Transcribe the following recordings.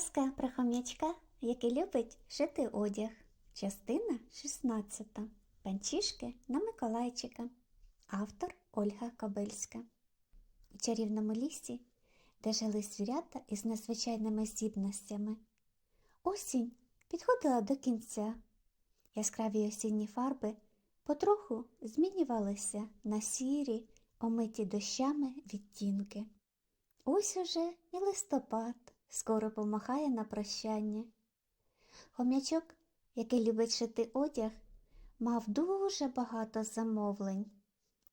Казка про хом'ячка, який любить шити одяг. Частина 16. Панчішки на Миколайчика. Автор Ольга Кобильська. У чарівному лісі, де жили звірята із незвичайними здібностями. Осінь підходила до кінця. Яскраві осінні фарби потроху змінювалися на сірі, омиті дощами відтінки. Ось уже і листопад скоро помахає на прощання. Хом'ячок, який любить шити одяг, мав дуже багато замовлень.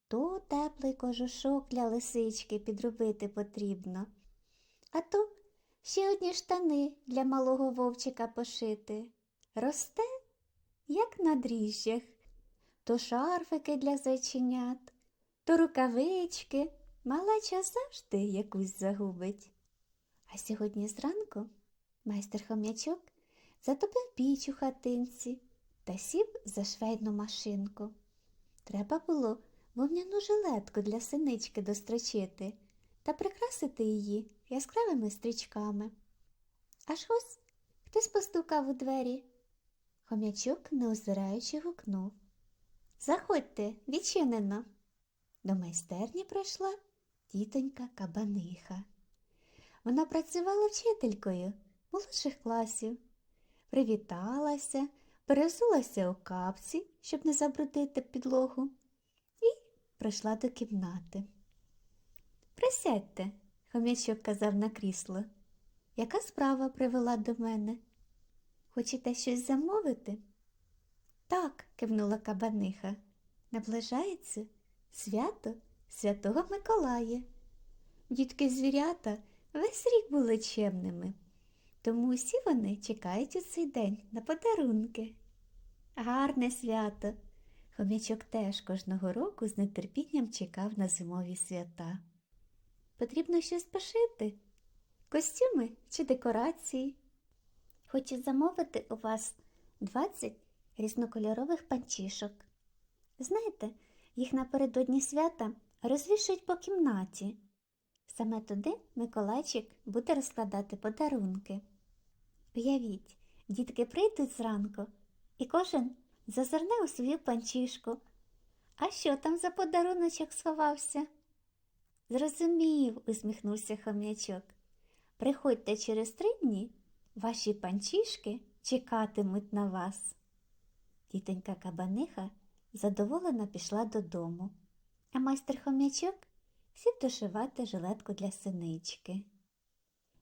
То теплий кожушок для лисички підробити потрібно, а то ще одні штани для малого вовчика пошити. Росте, як на дріжджах, то шарфики для зайченят, то рукавички. Малеча завжди якусь загубить. А сьогодні зранку майстер хом'ячок затопив піч у хатинці та сів за швейну машинку. Треба було вовняну жилетку для синички дострочити та прикрасити її яскравими стрічками. Аж ось хтось постукав у двері. Хом'ячок, не озираючи, гукнув. Заходьте, відчинено. До майстерні прийшла тітонька Кабаниха. Вона працювала вчителькою молодших класів, привіталася, пересулася у капці, щоб не забрудити підлогу, і прийшла до кімнати. Присядьте, хомячок казав на крісло. Яка справа привела до мене? Хочете щось замовити? Так, кивнула кабаниха. Наближається свято Святого Миколая. Дітки звірята весь рік були чемними, тому усі вони чекають у цей день на подарунки. Гарне свято. Хомячок теж кожного року з нетерпінням чекав на зимові свята. Потрібно щось пошити, костюми чи декорації. Хочу замовити у вас 20 різнокольорових панчішок. Знаєте, їх напередодні свята розвішують по кімнаті. Саме туди Миколайчик буде розкладати подарунки. Уявіть, дітки прийдуть зранку, і кожен зазирне у свою панчішку. А що там за подаруночок сховався? Зрозумів, усміхнувся хом'ячок. Приходьте через три дні, ваші панчішки чекатимуть на вас. Тітонька кабаниха задоволена пішла додому, а майстер хом'ячок сів дошивати жилетку для синички.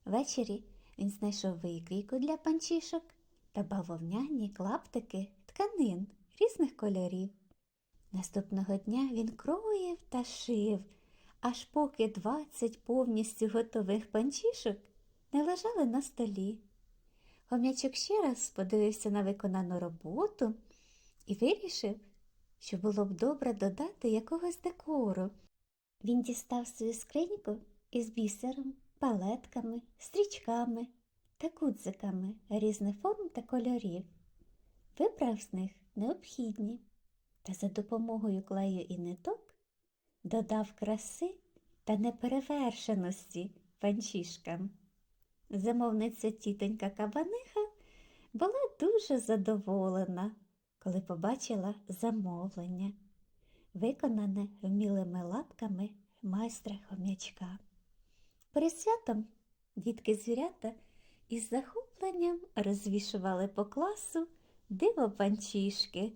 Ввечері він знайшов викрійку для панчішок та бавовняні клаптики тканин різних кольорів. Наступного дня він кроїв та шив, аж поки двадцять повністю готових панчішок не лежали на столі. Хом'ячок ще раз подивився на виконану роботу і вирішив, що було б добре додати якогось декору. Він дістав свою скриньку із бісером, палетками, стрічками та кудзиками різних форм та кольорів. Вибрав з них необхідні та за допомогою клею і ниток додав краси та неперевершеності панчішкам. Замовниця тітонька Кабаниха була дуже задоволена, коли побачила замовлення, виконане вмілими лапками майстра хом'ячка. Перед святом дітки звірята із захопленням розвішували по класу диво панчішки,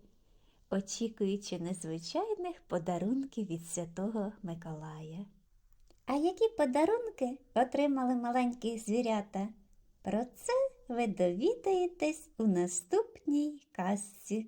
очікуючи незвичайних подарунків від святого Миколая. А які подарунки отримали маленькі звірята? Про це ви довідаєтесь у наступній казці.